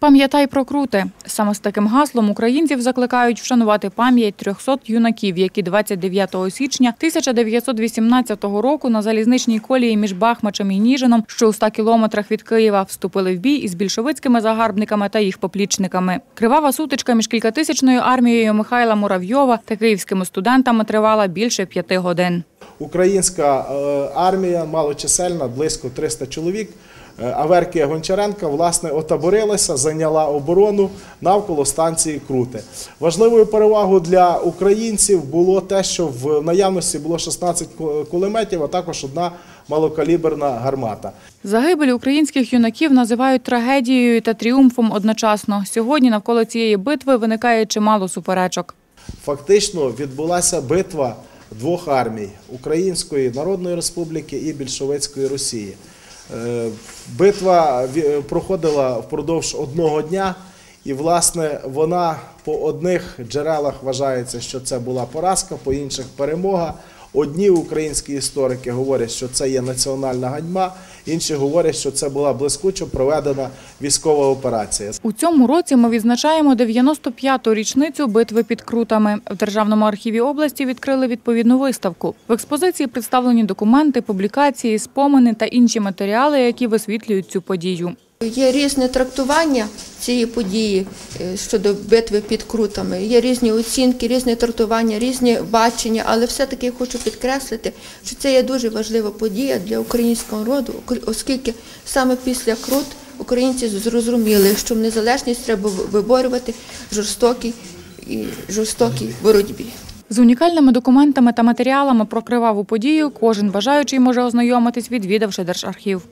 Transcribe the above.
Пам'ятай про круте. Саме з таким гаслом українців закликають вшанувати пам'ять 300 юнаків, які 29 січня 1918 року на залізничній колії між Бахмачем і Ніжином, що у 100 кілометрах від Києва, вступили в бій із більшовицькими загарбниками та їх поплічниками. Кривава сутичка між кількатисячною армією Михайла Муравйова та київськими студентами тривала більше п'яти годин. Українська е, армія малочисельна, близько 300 чоловік. Е, Аверкія Гончаренка власне отаборилася, зайняла оборону навколо станції Круте. Важливою перевагою для українців було те, що в наявності було 16 кулеметів, а також одна малокаліберна гармата. Загибель українських юнаків називають трагедією та тріумфом одночасно. Сьогодні навколо цієї битви виникає чимало суперечок. Фактично відбулася битва двох армій Української Народної Республіки і Більшовицької Росії. Е, Битва проходила впродовж одного дня, і, власне, вона по одних джерелах вважається, що це була поразка, по інших перемога. Одні українські історики говорять, що це є національна ганьба, інші говорять, що це була блискучо проведена військова операція. У цьому році ми відзначаємо 95-ту річницю битви під Крутами. В Державному архіві області відкрили відповідну виставку. В експозиції представлені документи, публікації, спомини та інші матеріали, які висвітлюють цю подію. Є різне трактування цієї події е, щодо битви під крутами. Є різні оцінки, різне трактування, різні бачення, але все-таки хочу підкреслити, що це є дуже важлива подія для українського роду, оскільки саме після крут українці зрозуміли, що в незалежність треба виборювати жорстокій і жорстокій боротьбі. З унікальними документами та матеріалами про криваву подію кожен бажаючий може ознайомитись, відвідавши Держархів.